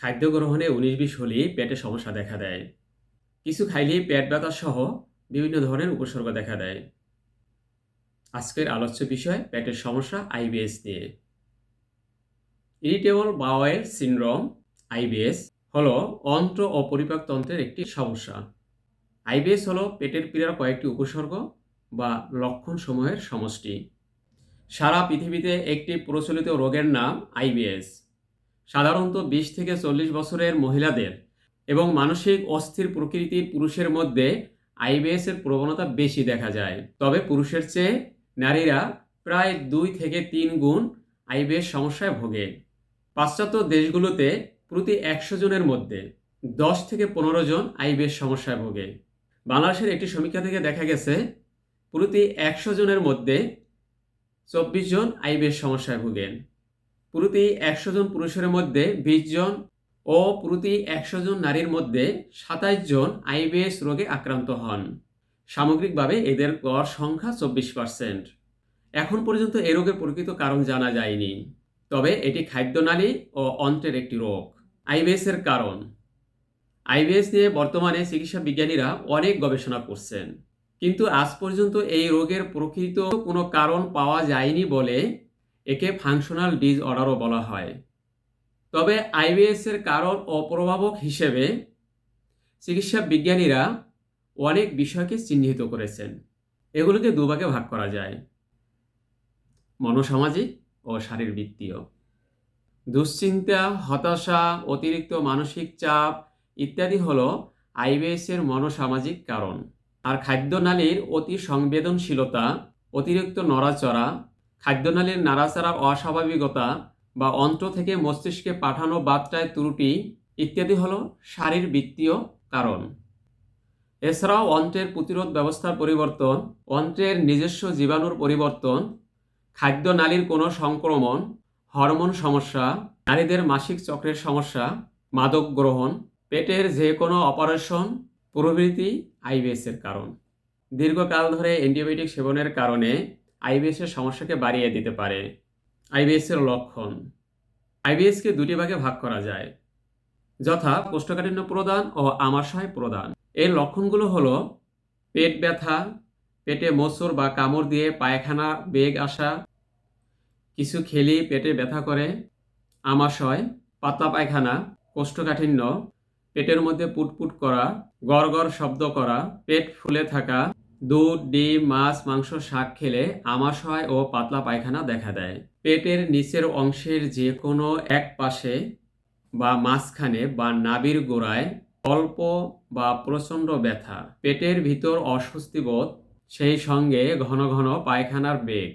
খাদ্য গ্রহণে উনিশ বিশ হলেই পেটে সমস্যা দেখা দেয়। কিছু খাইলেই পেট ব্যথা সহ বিভিন্ন ধরনের উপসর্গ দেখা দেয়। আজকের আলোচ্য বিষয়, পেটের সমস্যা আইবিএস নিয়ে। ইরিটেবল বাওয়েল সিনড্রোম আইবিএস হল অন্ত্র ও পরিপাকতন্ত্রের একটি সমস্যা। আইবিএস হলো পেটের পীড়ার কয়েকটি উপসর্গ বা লক্ষণ সমূহের সমষ্টি। সারা পৃথিবীতে একটি প্রচলিত রোগের নাম আইবিএস সাধারণত বিশ থেকে চল্লিশ বছরের মহিলাদের এবং মানসিক অস্থির প্রকৃতির পুরুষের মধ্যে আইবিএস এর প্রবণতা বেশি দেখা যায়। তবে পুরুষের চেয়ে নারীরা প্রায় দুই থেকে তিন গুণ আইবিএস সমস্যায় ভোগে। পাশ্চাত্য দেশগুলোতে প্রতি একশো জনের মধ্যে দশ থেকে পনেরো জন আইবিএস সমস্যায় ভোগে। বাংলাদেশের একটি সমীক্ষা থেকে দেখা গেছে, প্রতি একশো জনের মধ্যে চব্বিশ জন আইবিএস সমস্যায় ভোগেন। প্রতি একশো জন পুরুষের মধ্যে বিশ জন ও প্রতি একশো জন নারীর মধ্যে সাতাইশ জন আইবিএস রোগে আক্রান্ত হন। সামগ্রিকভাবে এদের গড় সংখ্যা চব্বিশ পার্সেন্ট এখন পর্যন্ত এ রোগের প্রকৃত কারণ জানা যায়নি। তবে এটি খাদ্যনালী ও অন্ত্রের একটি রোগ। আইবিএস এর কারণ। আইবিএস নিয়ে বর্তমানে চিকিৎসা বিজ্ঞানীরা অনেক গবেষণা করছেন। কিন্তু আজ পর্যন্ত এই রোগের প্রকৃত কোনো কারণ পাওয়া যায়নি বলে একে ফাংশনাল ডিজ অর্ডারও বলা হয়। তবে আইবিএস এর কারণ ও প্রভাবক হিসেবে চিকিৎসা বিজ্ঞানীরা অনেক বিষয়কে চিহ্নিত করেছেন। এগুলোকে দুভাগে ভাগ করা যায়। মনোসামাজিক ও শারীরবৃত্তীয়। দুশ্চিন্তা, হতাশা, অতিরিক্ত মানসিক চাপ ইত্যাদি হলো আইবিএস এর মনোসামাজিক কারণ। আর খাদ্যনালীর অতি সংবেদনশীলতা, অতিরিক্ত নড়াচড়া খাদ্যনালীর নাড়াচাড়ার অস্বাভাবিকতা বা অন্ত্র থেকে মস্তিষ্কে পাঠানো বার্তায় ত্রুটি ইত্যাদি হলো শারীরবৃত্তীয় কারণ। এছাড়াও অন্ত্রের প্রতিরোধ ব্যবস্থার পরিবর্তন, অন্ত্রের নিজস্ব জীবাণুর পরিবর্তন, খাদ্যনালীর কোনো সংক্রমণ, হরমোন সমস্যা, নারীদের মাসিক চক্রের সমস্যা, মাদক গ্রহণ, পেটের যে কোনো অপারেশন, প্রভৃতি আইবিএসের কারণ। দীর্ঘকাল ধরে অ্যান্টিবায়োটিক সেবনের কারণে আইবিএসের সমস্যাকে বাড়িয়ে দিতে পারে। আইবিএসের লক্ষণ। আইবিএসকে দুটি ভাগে ভাগ করা যায়। যথা কোষ্ঠকাঠিন্য প্রদান ও আমাশয় প্রদান। এর লক্ষণগুলো হলো পেট ব্যথা, পেটে মোচড় বা কামড় দিয়ে পায়খানা, বেগ আসা, কিছু খেলি পেটে ব্যথা করে, আমাশয় পাতলা পায়খানা, কোষ্ঠকাঠিন্য, পেটের মধ্যে পুটপুট করা, গড় গড় শব্দ করা, পেট ফুলে থাকা দুধ, ডিম, মাছ, মাংস, শাক খেলে আমাশয় ও পাতলা পায়খানা দেখা দেয়। পেটের নিচের অংশের যে কোনো এক পাশে বা মাঝখানে বা নাবির গোড়ায় অল্প বা প্রচণ্ড ব্যথা। পেটের ভিতর অস্বস্তিবোধ সেই সঙ্গে ঘন ঘন পায়খানার বেগ।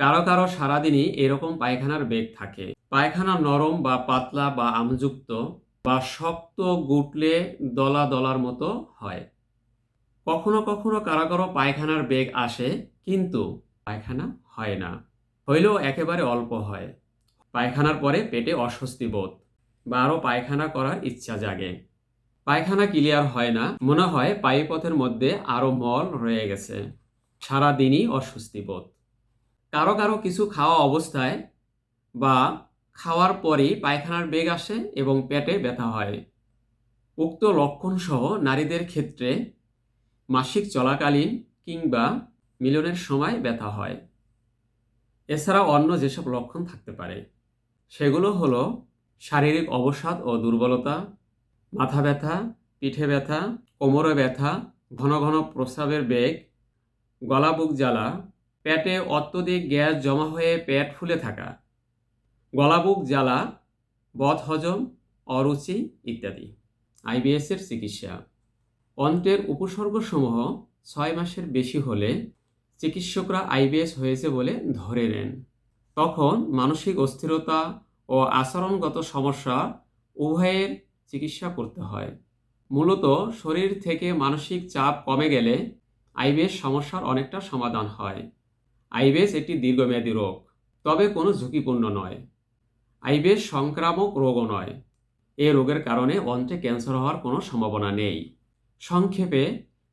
কারও কারও সারাদিনই এরকম পায়খানার বেগ থাকে। পায়খানা নরম বা পাতলা বা আমযুক্ত বা শক্ত গুটলে দলা দলার মতো হয়। কখনো কখনো কারও কারও পায়খানার বেগ আসে, কিন্তু পায়খানা হয় না। হইলেও একেবারে অল্প হয়। পায়খানার পরে পেটে অস্বস্তি বোধ বা আরও পায়খানা করার ইচ্ছা জাগে। পায়খানা ক্লিয়ার হয় না, মনে হয় পায়ুপথের মধ্যে আরও মল রয়ে গেছে। সারাদিনই অস্বস্তি বোধ। কারও কারও কিছু খাওয়া অবস্থায় বা খাওয়ার পরেই পায়খানার বেগ আসে এবং পেটে ব্যথা হয়। উক্ত লক্ষণ সহ নারীদের ক্ষেত্রে মাসিক চলাকালীন কিংবা মিলনের সময় ব্যথা হয়। এছাড়া অন্য যেসব লক্ষণ থাকতে পারে, সেগুলো হলো শারীরিক অবসাদ ও দুর্বলতা, মাথা ব্যথা, পিঠে ব্যথা, কোমরে ব্যথা, ঘন ঘন প্রস্রাবের বেগ, গলা বুক জ্বালা, পেটে অত্যধিক গ্যাস জমা হয়ে পেট ফুলে থাকা, গলা বুক জ্বালা বদ হজম অরুচি ইত্যাদি। আইবিএসের চিকিৎসা। অন্ত্রের উপসর্গসমূহ ছয় মাসের বেশি হলে চিকিৎসকরা আইবিএস হয়েছে বলে ধরে নেন। তখন মানসিক অস্থিরতা ও আচরণগত সমস্যা উভয়ের চিকিৎসা করতে হয়। মূলত শরীর থেকে মানসিক চাপ কমে গেলে আইবিএস সমস্যার অনেকটা সমাধান হয়। আইবিএস একটি দীর্ঘমেয়াদী রোগ, তবে কোনো ঝুঁকিপূর্ণ নয়। আইবিএস সংক্রামক রোগও নয়। এ রোগের কারণে অন্ত্রে ক্যান্সার হওয়ার কোনো সম্ভাবনা নেই। সংক্ষেপে,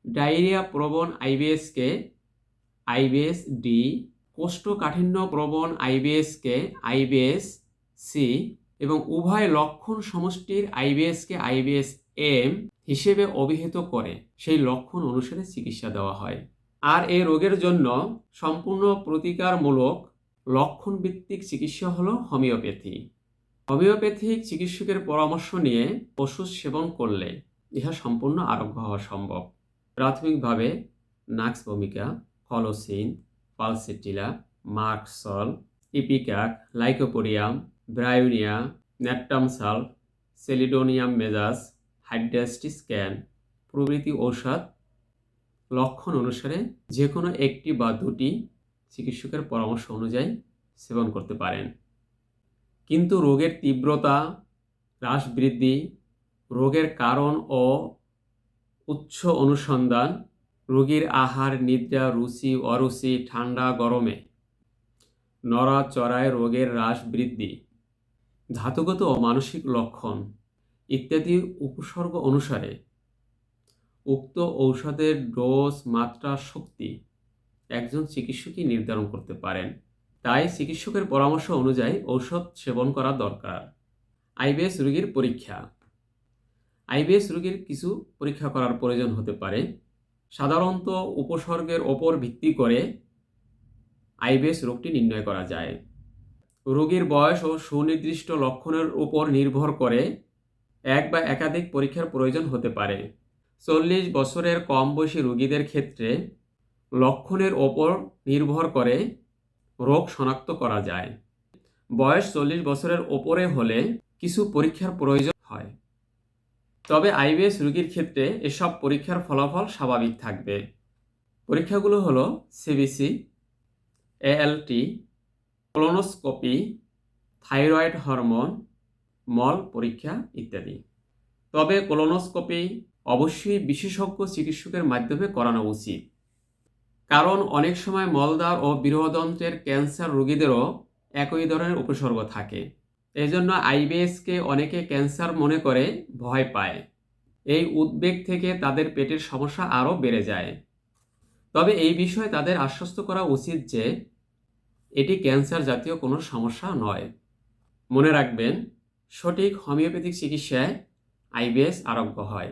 ডায়রিয়া প্রবণ আইবিএসকে আইবিএস ডি, কোষ্ঠকাঠিন্য প্রবণ আইবিএসকে আইবিএস সি এবং উভয় লক্ষণ সমষ্টির আইবিএসকে আইবিএস এম হিসেবে অভিহিত করে। সেই লক্ষণ অনুসারে চিকিৎসা দেওয়া হয়। আর এই রোগের জন্য সম্পূর্ণ প্রতিকারমূলক লক্ষণ ভিত্তিক চিকিৎসা হলো হোমিওপ্যাথি। হোমিওপ্যাথিক চিকিৎসকের পরামর্শ নিয়ে ওষুধ সেবন করলে ইহা সম্পূর্ণ আরোগ্য হওয়া সম্ভব। প্রাথমিকভাবে নাক্স ভূমিকা, colocynth pulsatilla merc sol ipecac lycopodium bryonia natrum sulph chelidonium majus hydrastis স্ক্যান, প্রভৃতি ঔষধ লক্ষণ অনুসারে যে কোনো একটি বা দুটি চিকিৎসকের পরামর্শ অনুযায়ী সেবন করতে পারেন। কিন্তু রোগের তীব্রতা, হ্রাস বৃদ্ধি রোগের কারণ ও উচ্চ অনুসন্ধান, রোগীর আহার, নিদ্রা, রুচি, অরুচি, ঠান্ডা, গরমে। নড়াচড়ায় রোগের হ্রাস বৃদ্ধি। ধাতুগত ও মানসিক লক্ষণ ইত্যাদি উপসর্গ অনুসারে উক্ত ঔষধের ডোজ, মাত্রা, শক্তি একজন চিকিৎসকই নির্ধারণ করতে পারেন। তাই চিকিৎসকের পরামর্শ অনুযায়ী ঔষধ সেবন করা দরকার। আইবিএস রোগীর পরীক্ষা আইবিএস রোগীর কিছু পরীক্ষা করার প্রয়োজন হতে পারে। সাধারণত উপসর্গের ওপর ভিত্তি করে আইবিএস রোগটি নির্ণয় করা যায়। রোগীর বয়স ও সুনির্দিষ্ট লক্ষণের উপর নির্ভর করে এক বা একাধিক পরীক্ষার প্রয়োজন হতে পারে। চল্লিশ বছরের কম বয়সী রোগীদের ক্ষেত্রে লক্ষণের ওপর নির্ভর করে রোগ শনাক্ত করা যায়। বয়স চল্লিশ বছরের ওপরে হলে কিছু পরীক্ষার প্রয়োজন হয়। তবে আইবিএস রোগীর ক্ষেত্রে এসব পরীক্ষার ফলাফল স্বাভাবিক থাকবে। পরীক্ষাগুলো হলো CBC ALT colonoscopy thyroid hormone মল পরীক্ষা ইত্যাদি। তবে কোলোনোস্কোপি অবশ্যই বিশেষজ্ঞ চিকিৎসকের মাধ্যমে করানো উচিত। কারণ অনেক সময় মলদ্বার ও বৃহদন্ত্রের ক্যান্সার রোগীদেরও একই ধরনের উপসর্গ থাকে। এজন্য আইবিএসকে অনেকে ক্যান্সার মনে করে ভয় পায়। এই উদ্বেগ থেকে তাদের পেটের সমস্যা আরও বেড়ে যায়। তবে এই বিষয়ে তাদের আশ্বস্ত করা উচিত যে, এটি ক্যান্সার জাতীয় কোনো সমস্যা নয়। মনে রাখবেন, সঠিক হোমিওপ্যাথিক চিকিৎসায় আইবিএস আরোগ্য হয়।